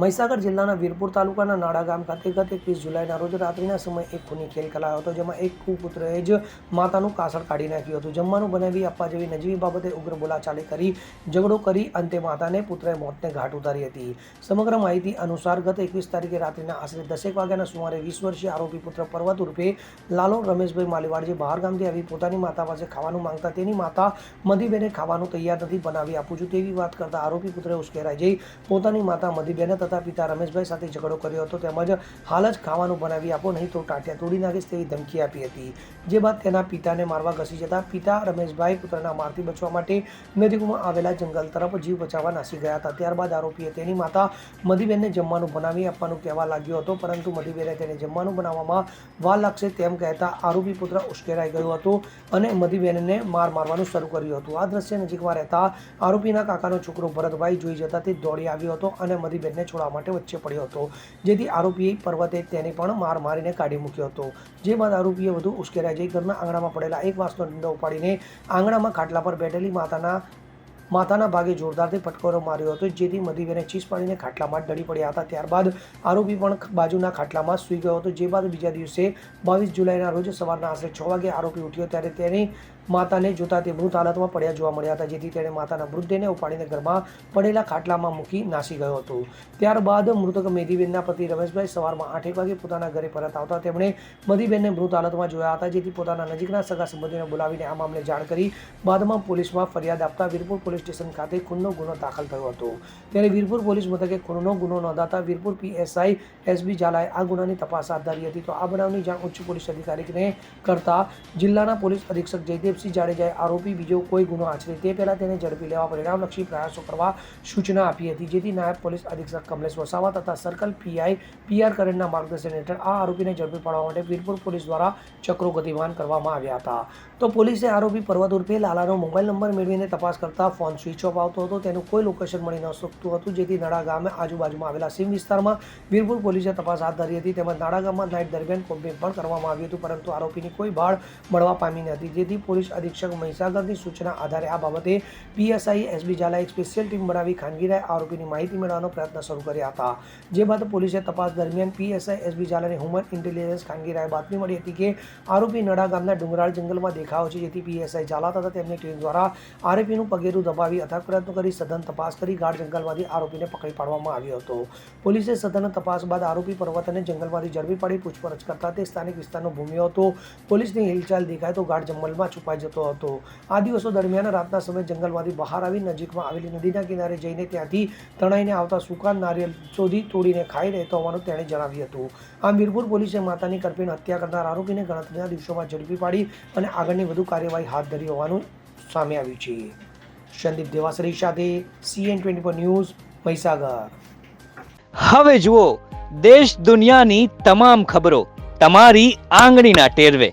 મહીસાગર જિલ્લાના વીરપુર તાલુકાના નાડા ગામ ખાતે ગત એકવીસ જુલાઈના રોજ રાત્રિના સમયે એક ખૂની ખેલ કરાયો હતો, જેમાં એક કુપુત્રએ જ માતાનું કાસળ કાઢી નાખ્યું હતું. જમવાનું બનાવી આપવા જેવી નજીવી બાબતે ઉગ્ર બોલાચાલી કરી, ઝઘડો કરી, અંતે માતાને પુત્રએ મોતને ઘાટ ઉતારી હતી. સમગ્ર માહિતી અનુસાર ગત એકવીસ તારીખે રાત્રિના આશરે દસેક વાગ્યાના સુમારે વીસ વર્ષીય આરોપી પુત્ર પર્વત ઉર્ફે લાલો રમેશભાઈ માલીવાડ, જે બહાર ગામથી આવી પોતાની માતા પાસે ખાવાનું માંગતા, તેની માતા મધીબેને ખાવાનું તૈયાર નથી બનાવી આપું છું તેવી વાત કરતા આરોપી પુત્રએ ઉશ્કેરાઈ જઈ પોતાની માતા મધીબેને તથા પિતા રમેશભાઈ સાથે ઝઘડો કર્યો હતો તેમજ હાલ જ ખાવાનું બનાવી આપો, નહીં તો ટાંટિયા તોડી નાખીશ તેવી ધમકી આપી હતી. જે બાદ તેના પિતાને મારવા ઘસી જતા પિતા રમેશભાઈ પુત્રના મારથી બચવા માટે નજીકમાં આવેલા જંગલ તરફ જીવ બચાવવા નાસી ગયા હતા. ત્યારબાદ આરોપીએ તેની માતા મધીબેનને જમવાનું બનાવી આપવાનું કહેવા લાગ્યો હતો, પરંતુ મધીબેને તેને જમવાનું બનાવવામાં વાર લાગશે તેમ કહેતા આરોપી પુત્ર ઉશ્કેરાઈ ગયો હતો અને મધીબેનને માર મારવાનું શરૂ કર્યું હતું. આ દ્રશ્ય નજીકમાં રહેતા આરોપીના કાકાનો છોકરો ભરતભાઈ જોઈ જતા તે દોડી આવ્યો હતો અને મધીબેનને છોડવા માટે વચ્ચે પડ્યો હતો. જેથી આરોપી પર્વતે તેને પણ માર મારીને કાઢી મૂક્યો હતો. જે બાદ આરોપીએ વધુ ઉશ્કેરાઈ જઈ ઘરના આંગણામાં પડેલા એક વાંસનો ડંડો ઉપાડીને આંગણામાં ખાટલા પર બેઠેલી માતાના માતાના ભાગે જોરદારથી ફટકારો માર્યો હતો. જેથી મધીબેને ચીસ પાડીને ખાટલામાં ડળી પડ્યા હતા. ત્યારબાદ આરોપી પણ બાજુના ખાટલામાં સૂઈ ગયો હતો. જે બાદ બીજા દિવસે બાવીસ જુલાઈના રોજ સવારના આશરે છ વાગે આરોપી ઉઠ્યો. ત્યારે તેની માતાને જોતા તે મૃત હાલતમાં પડ્યા જોવા મળ્યા હતા, જેથી તેણે માતાના મૃતદેહને ઉપાડીને ઘરમાં પડેલા ખાટલામાં મૂકી નાસી ગયો હતો. ત્યારબાદ મૃતક મેધીબેનના પતિ રમેશભાઈ સવારમાં આઠેક વાગે પોતાના ઘરે પરત આવતા તેમણે મધીબેનને મૃત હાલતમાં જોયા હતા, જેથી પોતાના નજીકના સગા સંબંધીઓને બોલાવીને આ મામલે જાણ કરી બાદમાં પોલીસમાં ફરિયાદ આપતા વીરપુર પોલીસ સ્ટેશન ખાતે ખૂનનો ગુનો દાખલ થયો હતો. ત્યારે વીરપુર પોલીસ મથકે ખૂનનો ગુનો નોંધાતા વીરપુર પીએસઆઈ એસબી ઝાલાએ આ ગુનાની તપાસ હાથ ધરી હતી. તો આ બનાવની જાણ ઉચ્ચ પોલીસ અધિકારીને કરતા જિલ્લાના પોલીસ અધિક્ષક જયદેવસિંહ જાડેજાએ આરોપી બીજો કોઈ ગુનો આચરે. તે પહેલાં તેને ઝડપી લેવા પરિણામલક્ષી પ્રયાસો કરવા સૂચના આપી હતી, જેથી નાયબ પોલીસ અધિક્ષક કમલેશ વસાવા તથા સર્કલ પીઆઈ પીઆર કરેણના માર્ગદર્શન હેઠળ આ આરોપીને ઝડપી પાડવા માટે વીરપુર પોલીસ દ્વારા ચક્રો ગતિમાન કરવામાં આવ્યા હતા. તો પોલીસે આરોપી પર્વત ઉર્ફે લાલાનો મોબાઈલ નંબર મેળવીને તપાસ કરતા ફોન સ્વિચ ઓફ આવતો હતો. તેનું કોઈ લોકેશન મળી ન શકતું હતું, જેથી નડા ગામે આજુબાજુમાં આવેલા સીમ વિસ્તારમાં વીરપુર પોલીસે તપાસ હાથ ધરી હતી. તેમજ નાડા ગામમાં નાઇટ દરમિયાન કોમ્બિંગ પણ કરવામાં આવ્યું હતું, પરંતુ આરોપીની કોઈ ભાળ મળવા પામી ન હતી. જેથી પોલીસ અધિક્ષક મહીસાગરની સૂચના આધારે આ બાબતે પીએસઆઈ એસબી ઝાલા એક સ્પેશિયલ ટીમ બનાવી ખાનગીરાએ આરોપીની માહિતી મેળવવાનો પ્રયત્ન શરૂ કર્યા હતા. જે બાદ પોલીસે તપાસ દરમિયાન પીએસઆઈ એસબી ઝાલાને હ્યુમન ઇન્ટેલિજન્સ ખાનગીરાએ બાતમી મળી હતી કે આરોપી નડા ગામના ડુંગરાળ જંગલમાં દેખાવ છે, જેથી પીએસઆઈ ઝાલા તથા તેમની ટીમ દ્વારા આરોપીનું પગેરું દબાવી અથાગ પ્રયત્નો કરી સઘન તપાસ કરી ગાઢ જંગલમાંથી આરોપીને પકડી પાડવામાં આવ્યો હતો. પોલીસે સઘન તપાસ બાદ આરોપી પર્વતને જંગલમાંથી ઝડપી પાડી પૂછપરછ કરતા તે સ્થાનિક વિસ્તારનો ભૂમ્યો હતો. પોલીસની હિલચાલ દેખાય તો ગાઢ જંગલમાં છુપાઈ જતો હતો. આ દિવસો દરમિયાન રાતના સમયે જંગલમાંથી બહાર આવી નજીકમાં આવેલી નદીના કિનારે જઈને ત્યાંથી તણાઈને આવતા સુકાન નારિયેલ શોધી તોડીને ખાઈ રહેતો હોવાનું તેણે જણાવ્યું હતું. આ મીરપુર પોલીસે માતાની કરપીણ હત્યા કરનાર આરોપીને ગણતરીના દિવસોમાં ઝડપી પાડી અને આગળની વધુ કાર્યવાહી હાથ ધરી હોવાનું સામે આવ્યું છે. સંદીપ દેવાસરી સાથે CN twenty four news Mahisagar. હવે જુઓ, દેશ દુનિયાની તમામ ખબરો તમારી આંગળીના ટેરવે.